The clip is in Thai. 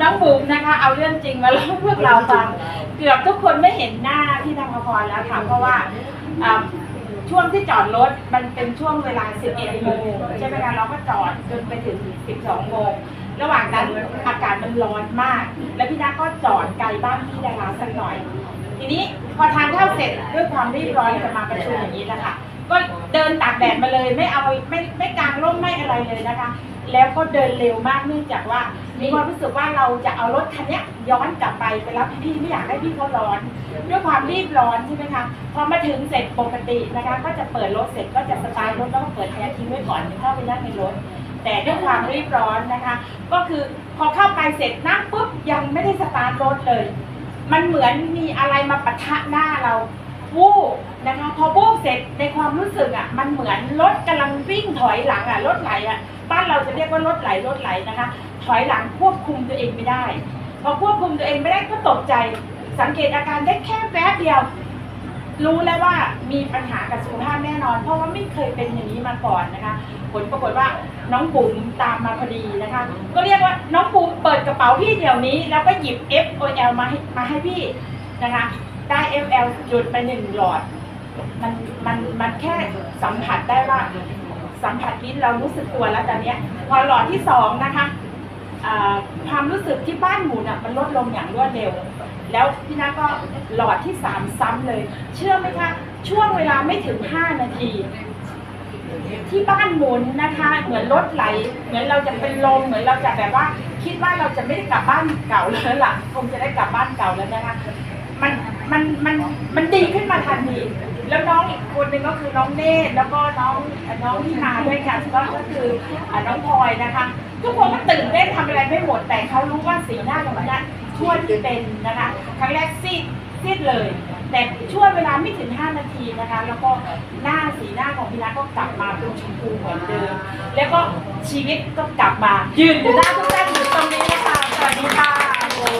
น้องบุ๋มนะคะ เอาเรื่องจริงมาเล่าพวกเราฟัง เกือบทุกคนไม่เห็นหน้าที่นางพรแล้วค่ะ เพราะว่าอ่าช่วงที่จอดรถมันเป็นช่วงเวลา 11 โมงใช่ไหมคะเราก็จอดจนไปถึง 12 โมง ระหว่างนั้นอากาศมันร้อนมาก แล้วพี่นาก็จอดไกลบ้านพี่ดาราสักหน่อย ทีนี้พอทานข้าวเสร็จด้วยความรีบร้อนจะมาประชุมอย่างนี้แหละค่ะ ก็เดินตากแดดมาเลยไม่เอาไม่ ร่มไม่อะไรเลยนะคะ แล้วก็เดินเร็วมากเนื่องจากว่า มีความรู้สึกว่าเราจะเอารถคันนี้ย้อนกลับไปไปรับพี่ไม่อยากให้พี่เขาร้อน ด้วยความรีบร้อนใช่ไหมคะพอมาถึงเสร็จปกตินะคะ ก็จะเปิดรถเสร็จก็จะสตาร์ทรถแล้วก็เปิดแอร์ทิ้งไว้ก่อนเข้าไปนั่งในรถ แต่ด้วยความรีบร้อนนะคะ ก็คือพอเข้าไปเสร็จนั่งปุ๊บยังไม่ได้สตาร์ทรถเลย มันเหมือนมีอะไรมาปะทะหน้าเรา วูบนะคะพอวูบเสร็จในความรู้สึกอะมันเหมือนรถกำลังวิ่งถอยหลังอะรถไหลอะบ้านเราจะเรียกว่ารถไหลรถไหลนะคะ ถอยหลังควบคุมตัวเองไม่ได้ พอควบคุมตัวเองไม่ได้ก็ตกใจ สังเกตอาการได้แค่แวบเดียว รู้แล้วว่ามีปัญหากับสุขภาพแน่นอน เพราะว่าไม่เคยเป็นอย่างนี้มาก่อนนะคะ ผลปรากฏว่าน้องบุ๋มตามมาพอดีนะคะ ก็เรียกว่าน้องบุ๋มเปิดกระเป๋าพี่เดี๋ยวนี้ แล้วก็หยิบ F O L มาให้มาให้พี่นะคะ ได้ F L จุดไปหนึ่งหลอด มันมันมันแค่สัมผัสได้ว่าสัมผัสลิ้นเรารู้สึกตัวแล้วตอนเนี้ยพอหลอดที่สองนะคะความรู้สึกที่บ้านหมุนอะมันลดลงอย่างรวดเร็ว แล้วพี่นาก็หลอดที่สามซ้ำเลย เชื่อไหมคะช่วงเวลาไม่ถึงห้านาที ที่บ้านหมุนนะคะ เหมือนรถไหล เหมือนเราจะเป็นลมเหมือนเราจะแบบว่า คิดว่าเราจะไม่ได้กลับบ้านเก่าแล้วล่ะคงจะได้กลับบ้านเก่าแล้วนะคะมัน มันมันมันดีขึ้นมาทันทีแล้วน้องอีกคนหนึ่งก็คือน้องเนตรแล้วก็น้องน้องที่มาด้วยกันก็ก็คือน้องพลอยนะคะ ทุกคนก็ตื่นเต้นทำอะไรไม่หมดแต่เขารู้ว่าสีหน้าของมันน่ะช่วยเป็นนะคะครั้งแรกซีดซีดเลย แต่ช่วงเวลาไม่ถึง 5 นาทีนะคะ แล้วก็หน้าสีหน้าของพี่นัทก็กลับมาเป็นชมพูเหมือนเดิมแล้วก็ชีวิตก็กลับมายืนอยู่หน้าทุกท่าน